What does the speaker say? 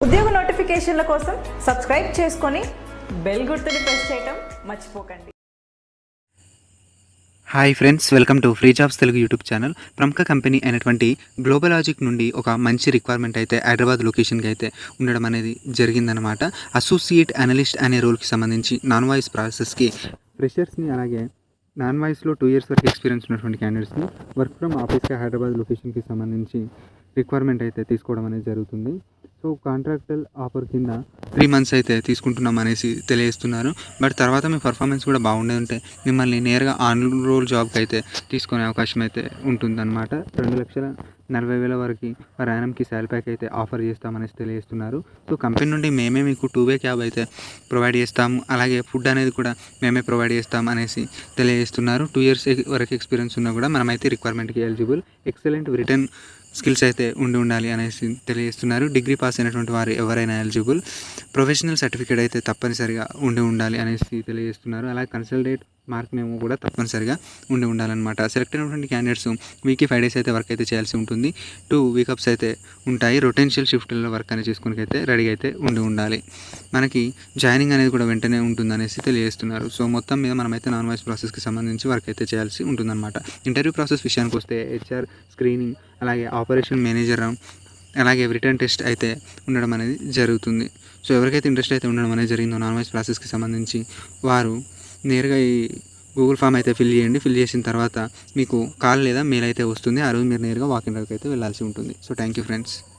ఉద్యోగ నోటిఫికేషన్ల కోసం సబ్స్క్రైబ్ చేసుకొని బెల్ గుర్తుని ప్రెస్ చేయటం మర్చిపోకండి. Hi friends welcome to free jobs Telugu YouTube channel ప్రముఖ కంపెనీ అయినటువంటి గ్లోబలాజిక్ నుండి ఒక మంచి రిక్వైర్మెంట్ అయితే హైదరాబాద్ లొకేషన్కి అయితే ఉండడం అనేది జరిగిందనమాట అసోసియేట్ అనలిస్ట్ అనే రోల్కి సంబంధించి నాన్ వాయిస్ ప్రాసెస్కి ఫ్రెషర్స్ని అలాగే నాన్ వాయిస్లో టూ ఇయర్స్ వరకు ఎక్స్పీరియన్స్ ఉన్నటువంటి క్యాండిడేట్స్ని వర్క్ ఫ్రమ్ ఆఫీస్కి హైదరాబాద్ లొకేషన్కి సంబంధించి రిక్వైర్మెంట్ అయితే తీసుకోవడం అనేది జరుగుతుంది. సో కాంట్రాక్టల్ ఆఫర్ కింద త్రీ మంత్స్ అయితే తీసుకుంటున్నాం అనేసి తెలియజేస్తున్నారు. బట్ తర్వాత మీ పర్ఫార్మెన్స్ కూడా బాగుండే ఉంటే మిమ్మల్ని నేరుగా ఆన్ రోల్ జాబ్కి అయితే తీసుకునే అవకాశం అయితే ఉంటుందన్నమాట. రెండు లక్షల నలభై వేల వరకు ప్రయాణంకి శాల్ ప్యాక్ అయితే ఆఫర్ చేస్తామనేసి తెలియజేస్తున్నారు. సో కంపెనీ నుండి మేమే మీకు టూ వే క్యాబ్ అయితే ప్రొవైడ్ చేస్తాము. అలాగే ఫుడ్ అనేది కూడా మేమే ప్రొవైడ్ చేస్తాం అనేసి తెలియజేస్తున్నారు. టూ ఇయర్స్ వరకు ఎక్స్పీరియన్స్ ఉన్నా కూడా మనమైతే రిక్వైర్మెంట్కి ఎలిజిబుల్ ఎక్సలెంట్ రిటర్న్ స్కిల్స్ అయితే ఉండి ఉండాలి అనేసి తెలియజేస్తున్నారు. డిగ్రీ పాస్ అయినటువంటి వారు ఎవరైనా ఎలిజిబుల్ ప్రొఫెషనల్ సర్టిఫికేట్ అయితే తప్పనిసరిగా ఉండి ఉండాలి అనేసి తెలియజేస్తున్నారు. అలాగే కన్సల్టేట్ మార్క్ మేము కూడా తప్పనిసరిగా ఉండి ఉండాలన్నమాట. సెలెక్ట్ అయినటువంటి క్యాండిడేట్స్ వీక్కి ఫైవ్ డేస్ అయితే వర్క్ అయితే చేయాల్సి ఉంటుంది. టూ వీకప్స్ అయితే ఉంటాయి. రొటెన్షియల్ షిఫ్ట్లో వర్క్ అనేది చేసుకుని అయితే రెడీగా అయితే ఉండి ఉండాలి. మనకి జాయినింగ్ అనేది కూడా వెంటనే ఉంటుందనేసి తెలియజేస్తున్నారు. సో మొత్తం మీద మనమైతే నాన్ వాయిస్ ప్రాసెస్కి సంబంధించి వర్క్ అయితే చేయాల్సి ఉంటుందన్నమాట. ఇంటర్వ్యూ ప్రాసెస్ విషయానికి వస్తే హెచ్ఆర్ స్క్రీనింగ్ అలాగే ఆపరేషన్ మేనేజర్ అలాగే రిటర్న్ టెస్ట్ అయితే ఉండడం అనేది జరుగుతుంది. సో ఎవరికైతే ఇంట్రెస్ట్ అయితే ఉండడం అనేది జరిగిందో నాన్ వాయిస్ ప్రాసెస్కి సంబంధించి వారు నేరుగా ఈ గూగుల్ ఫామ్ అయితే ఫిల్ చేయండి. ఫిల్ చేసిన తర్వాత మీకు కాల్ లేదా మెయిల్ అయితే వస్తుంది. ఆ రోజు మీరు నేరుగా వాకింగ్ అయితే వెళ్ళాల్సి ఉంటుంది. So thank you friends